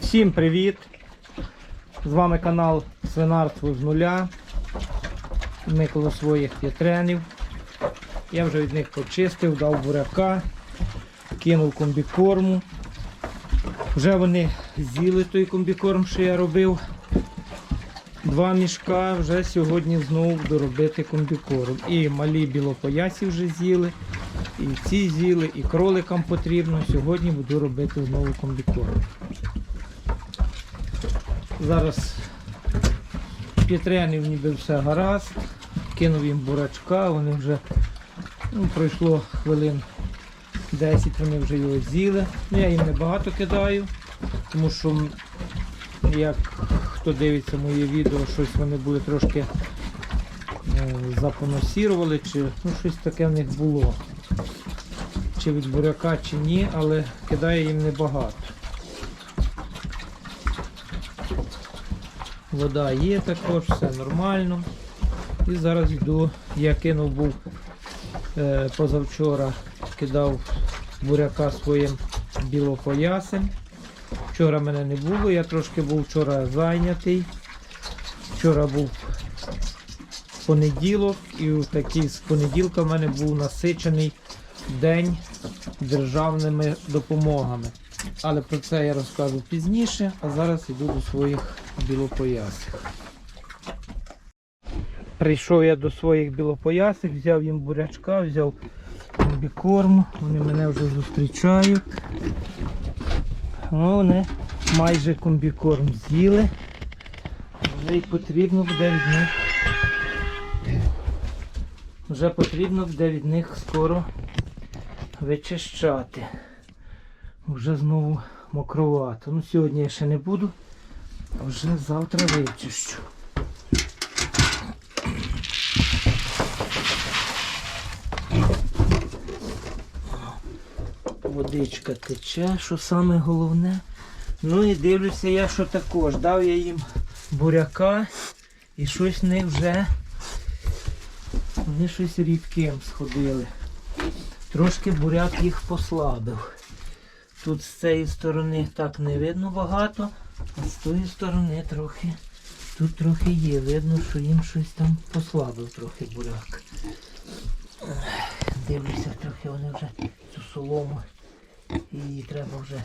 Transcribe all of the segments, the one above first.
Всім привіт! З вами канал Свинарство з нуля. Ми коло своїх п'ятренів. Я вже від них почистив, дав буряка, кинув комбікорму. Вже вони з'їли той комбікорм, що я робив. Два мішка вже сьогодні знову доробити комбікорм. І малі білопоясі вже з'їли, і ці з'їли, і кроликам потрібно. Сьогодні буду робити знову комбікорм. Зараз Петрянів ніби все гаразд. Кинув їм бурачка, вони вже ну, пройшло хвилин 10, вони вже його з'їли. Ну, Я їм небагато кидаю, тому що як хто дивиться моє відео, щось вони були трошки е, запоносірували, чи ну, щось таке в них було. Чи від буряка, чи ні, але кидаю їм небагато. Вода є також, все нормально. І зараз йду. Я кинув був е, позавчора, кидав буряка своїм білопоясим. Вчора мене не було, я трошки був вчора зайнятий. Вчора був понеділок і такий з понеділка в мене був насичений день державними допомогами. Але про це я розкажу пізніше, а зараз йду до своїх білопоясих. Прийшов я до своїх білопоясих, взяв їм бурячка, взяв комбікорм, вони мене вже зустрічають. Ну, вони майже комбікорм з'їли. Вже й потрібно буде від них. Вже потрібно буде від них скоро вичищати. Вже знову мокровато. Ну сьогодні я ще не буду, а вже завтра вичищу. Водичка тече, що саме головне. Ну і дивлюся я, що також. Дав я їм буряка і щось не вже. Вони щось рідким сходили. Трошки буряк їх послабив. Тут з цієї сторони так не видно багато, а з тої сторони трохи. Тут трохи є. Видно, що їм щось там послабив трохи буряк. Дивлюся, трохи вони вже цю солому. Її треба вже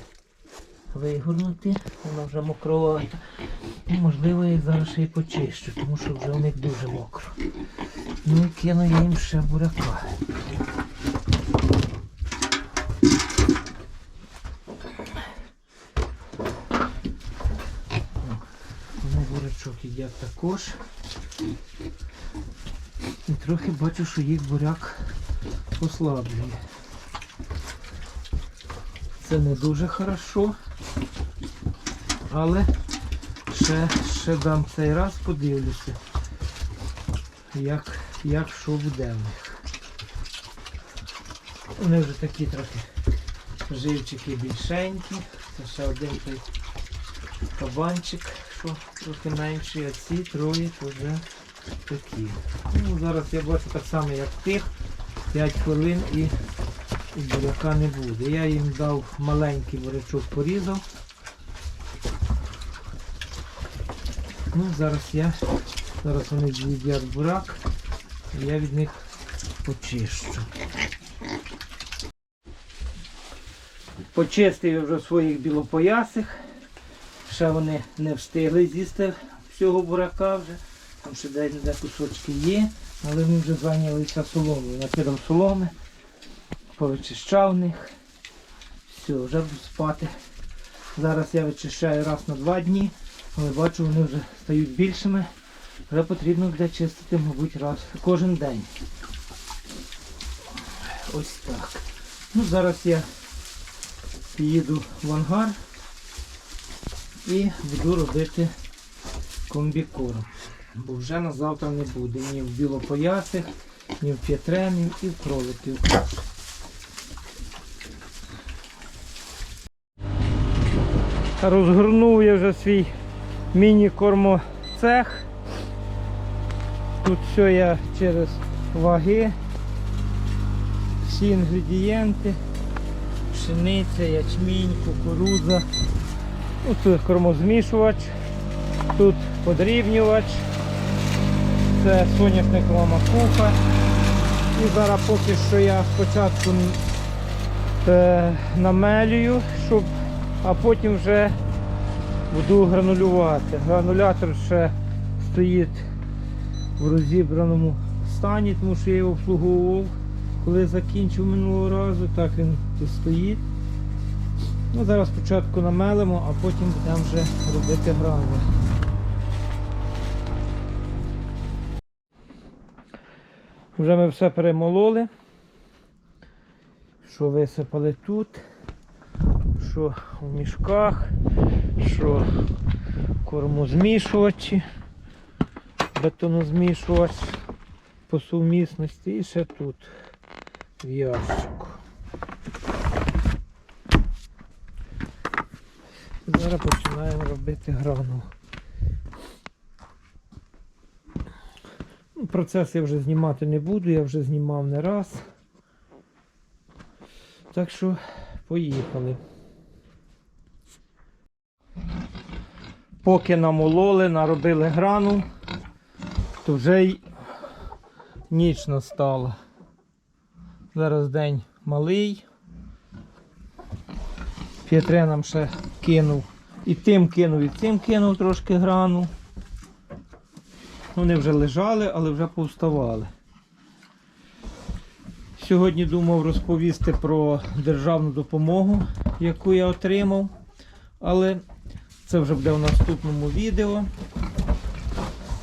вигорнути. Вона вже мокровата. Ну, можливо, я зараз ще й почищу, тому що вже у них дуже мокро. Ну і кину їм ще буряка. Вони бурячок їдять також. І трохи бачу, що їх буряк послаблює. Це не дуже хорошо, але ще, ще дам цей раз, подивлюся, як, як що буде в них. Вони вже такі трохи живчики більшенькі. Це ще один той кабанчик, що трохи менший, а ці троє то вже такі. Ну, зараз я бачу так само, як тих, 5 хвилин і буряка не буде. Я їм дав маленький бурячок порізав. Ну, зараз я, зараз вони з'їдять бурак, і я від них почищу. Почистив я вже своїх білопоясих. Ще вони не встигли з'їсти всього бурака вже. Там ще десь де кусочки є, але вони вже зайнялися соломою. Накидав соломи, повичищав них. Все, вже буду спати. Зараз я вичищаю раз на два дні, але бачу, вони вже стають більшими. Вже потрібно буде чистити, мабуть, раз кожен день. Ось так. Ну, зараз я їду в ангар і буду робити комбікорм. Бо вже на завтра не буде ні в білопоясих, ні в п'ятренів, і в кроликів. Розгорнув я вже свій міні-кормоцех. Тут все я через ваги, всі інгредієнти, пшениця, ячмінь, кукурудза, Тут кормозмішувач, тут подрібнювач, це соняшникова макуха. І зараз поки що я спочатку е, намелюю, щоб, а потім вже буду гранулювати. Гранулятор ще стоїть в розібраному стані, тому що я його обслуговував, коли закінчив минулого разу, так він тут стоїть. Ну, зараз спочатку намелимо, а потім будемо вже робити гранули. Вже ми все перемололи. Що висипали тут, що в мішках, що кормозмішувачі, бетонозмішувач по сумісності і ще тут в ящику. Зараз починаємо робити грану. Ну, Процес я вже знімати не буду, я вже знімав не раз. Так що поїхали. Поки намололи, наробили грану, то вже й ніч настала. Зараз день малий. П'єтре нам ще кинув. І тим кинув, і цим кинув трошки грану. Вони вже лежали, але вже повставали. Сьогодні думав розповісти про державну допомогу, яку я отримав. Але це вже буде в наступному відео.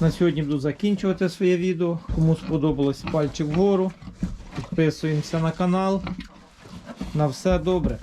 На сьогодні буду закінчувати своє відео. Кому сподобалось пальчик вгору. Підписуємося на канал. На все добре.